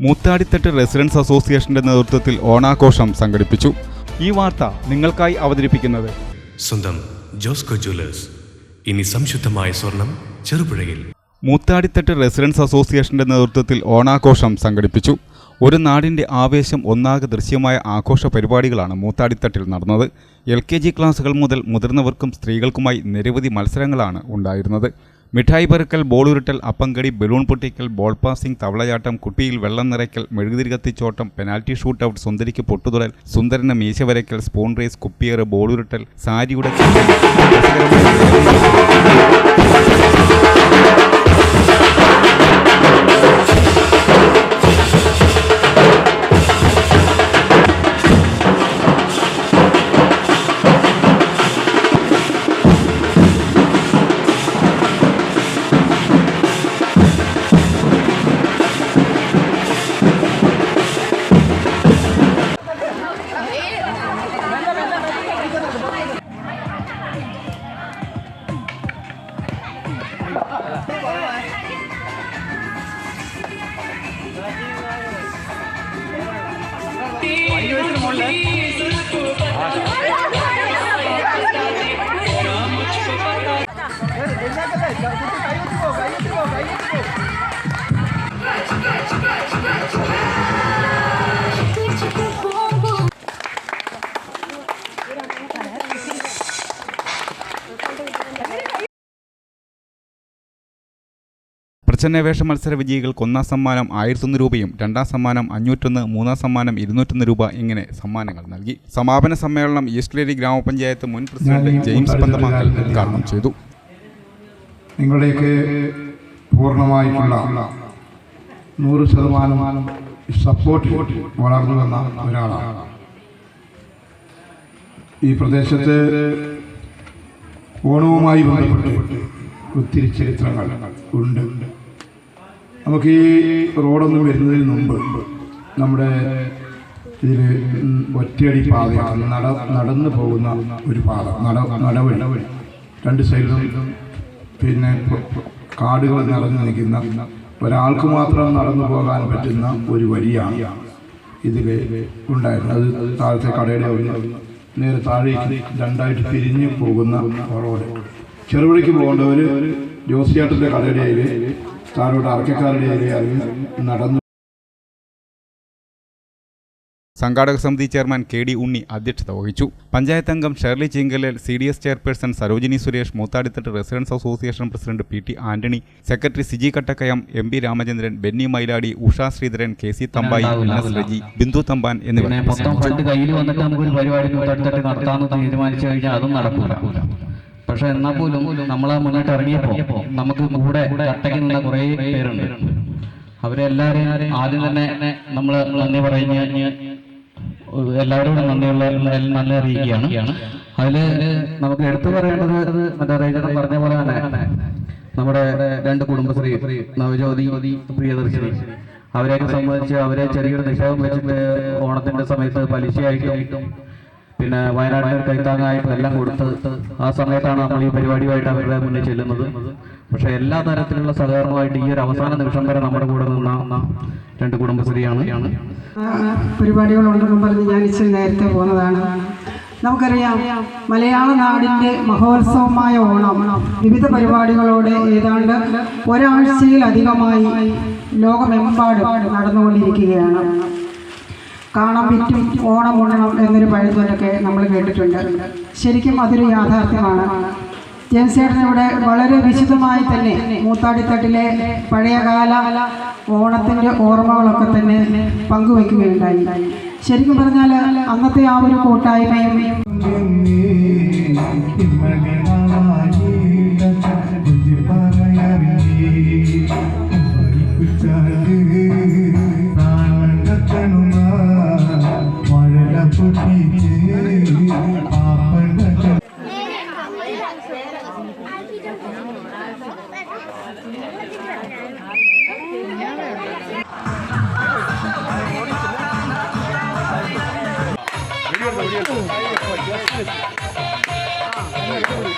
മൂത്താടിത്തട്ട് residence അസോസിയേഷന്റെ നേതൃത്വത്തിൽ ഓണാഘോഷം സംഘടിപ്പിച്ചു. ഈ വാർത്ത നിങ്ങൾക്കായി അവതരിപ്പിക്കുന്നത് സ്വന്തം ജോസ്കോ ജ്വല്ലേഴ്സ്. ഇനി സംശുദ്ധമായ സ്വർണം ചെറുപുഴയിൽ. മൂത്താടിത്തട്ട് റെസിഡൻസ് അസോസിയേഷന്റെ നേതൃത്വത്തിൽ ഓണാഘോഷം സംഘടിപ്പിച്ചു. ഒരു നാടിന്റെ ആവേശം ഒന്നാകെ ദൃശ്യമായ ആഘോഷ പരിപാടികളാണ് മൂത്താടിത്തട്ടിൽ നടന്നത്. എൽ കെ ജി ക്ലാസുകൾ മുതൽ മുതിർന്നവർക്കും സ്ത്രീകൾക്കുമായി നിരവധി മത്സരങ്ങളാണ് ഉണ്ടായിരുന്നത്. മിഠായി പെറുക്കൽ ബോൾ ഉരുട്ടൽ അപ്പങ്കടി ബലൂൺ പൊട്ടിക്കൽ ബോൾ പാസിംഗ് തവളയാട്ടം കുട്ടിയിൽ വെള്ളം നിറയ്ക്കൽ മെഴുകുതിരി കത്തിച്ചോട്ടം പെനാൽറ്റി ഷൂട്ട് ഔട്ട് സുന്ദരിക്ക് പൊട്ടുതുടൽ സുന്ദരന് മീശ വരയ്ക്കൽ സ്പൂൺ റേസ് കുപ്പിയേറ് ബോൾ ഉരുട്ടൽ സാരിയുടെ പ്രച്ഛന്നവേഷ മത്സര വിജയികൾക്ക് ഒന്നാം സമ്മാനം ആയിരത്തൊന്ന് രൂപയും രണ്ടാം സമ്മാനം അഞ്ഞൂറ്റൊന്ന് മൂന്നാം സമ്മാനം ഇരുന്നൂറ്റൊന്ന് രൂപ ഇങ്ങനെ സമ്മാനങ്ങൾ നൽകി. സമാപന സമ്മേളനം ഈസ്റ്റ്ലേരി ഗ്രാമപഞ്ചായത്ത് മുൻ പ്രസിഡന്റ് ജെയിംസ് പന്തമാക്കൽ ഉദ്ഘാടനം ചെയ്തു. നിങ്ങളുടെയൊക്കെ പൂർണമായിട്ടുള്ള നൂറ് ശതമാനം സപ്പോർട്ട് വളർന്നു വന്ന ഒരാളാണ്. ഈ പ്രദേശത്ത് ഓണവുമായി ബന്ധപ്പെട്ട് ഒത്തിരി ചരിത്രങ്ങൾ ഉണ്ട്. നമുക്ക് ഈ റോഡൊന്നും വരുന്നതിന് മുമ്പ് നമ്മുടെ ഇതിൽ ഒറ്റയടി പാതയാണ് നട നടന്നു പോകുന്ന ഒരു പാത നട നടവഴി. രണ്ട് സൈഡിലും പിന്നെ കാടുകൾ നിറഞ്ഞു നിൽക്കുന്ന ഒരാൾക്ക് മാത്രം നടന്നു പോകാൻ പറ്റുന്ന ഒരു വഴിയാണ് ഇതിൽ ഉണ്ടായിരുന്നത്. അത് താഴത്തെ കടയുടെ ഒന്ന് നേരെ താഴേക്ക് രണ്ടായിട്ട് പിരിഞ്ഞു പോകുന്ന റോഡ്. ചെറുപിടിക്ക് പോകേണ്ടവർ ജോസിയാട്ടന്റെ കടയുടെ അതിൽ അർക്കക്കാരുടെ നടന്നു. സംഘാടക സമിതി ചെയർമാൻ കെ ഡി ഉണ്ണി അധ്യക്ഷത വഹിച്ചു. പഞ്ചായത്ത് അംഗം Shirley Chinkalel C D S chairperson Sarojini Suresh Moothadithattu residents association president P T Antony secretary Siji Kattakkayam M P Ramachandran Benny Myladi Usha Sreedharan K C Thampayi S Reji Bindu Thampan എന്നിവർ തീരുമാനിച്ചു കഴിഞ്ഞാൽ അതും നടക്കൂല. പക്ഷെ എന്നാൽ പോലും നമ്മൾ മുന്നോട്ട് ഇറങ്ങിയപ്പോൾ നമുക്ക് കൂടെ കട്ടയ്ക്ക് നിന്ന കുറേ പേരുണ്ട്. അവരെല്ലാവരെയും ആദ്യം തന്നെ നമ്മൾ നന്ദി പറയുന്ന എല്ലാവരോടും നന്ദിയുള്ള നല്ല അറിയിക്കുകയാണ്. അതിൽ നമുക്ക് എടുത്തു പറയേണ്ടത് മറ്റേ റേജർ പറഞ്ഞ പോലെ തന്നെ നമ്മുടെ രണ്ട് കുടുംബശ്രീ നവജ്യോതി പ്രിയദർശിനി അവരെയൊക്കെ സംബന്ധിച്ച് അവരെ ചെറിയൊരു നിക്ഷേപം വെച്ചിട്ട് ഓണത്തിന്റെ സമയത്ത് പലിശയായിട്ടും പിന്നെ വയനാടിന് കൈത്താങ്ങായിട്ടും എല്ലാം കൊടുത്ത് ആ സമയത്താണ് നമ്മൾ ഈ പരിപാടിയുമായിട്ട് അവരുടെ മുന്നിൽ ചെല്ലുന്നത്. പക്ഷെ എല്ലാ തരത്തിലുള്ള സഹകരണമായിട്ട് ഈ ഒരു അവസാന നിമിഷം വരെ നമ്മുടെ കൂടെ നിന്ന രണ്ട് കുടുംബശ്രീയാണ്. പരിപാടികളുണ്ടെന്നും പറഞ്ഞ് ഞാൻ ഇച്ചിരി നേരത്തെ പോകുന്നതാണ് നമുക്കറിയാം മലയാള നാടിന്റെ മഹോത്സവമായ ഓണം വിവിധ പരിപാടികളോടെ ഏതാണ്ട് ഒരാഴ്ചയിലധികമായി ലോകമെമ്പാടും നടന്നുകൊണ്ടിരിക്കുകയാണ്. കാണാൻ പറ്റും ഓണം ഉണ്ണണം എന്നൊരു പഴഞ്ചൊല്ലൊക്കെ നമ്മൾ കേട്ടിട്ടുണ്ട്. ശരിക്കും അതൊരു യാഥാർത്ഥ്യമാണ്. ജെയിംസേട്ടൻ ഇവിടെ വളരെ വിശദമായി തന്നെ മൂത്താടിത്തട്ടിലെ പഴയകാല ഓണത്തിന്റെ ഓർമ്മകളൊക്കെ തന്നെ പങ്കുവെക്കുകയുണ്ടായി ശരിക്കും പറഞ്ഞാൽ അന്നത്തെ ആ ഒരു കൂട്ടായ്മയും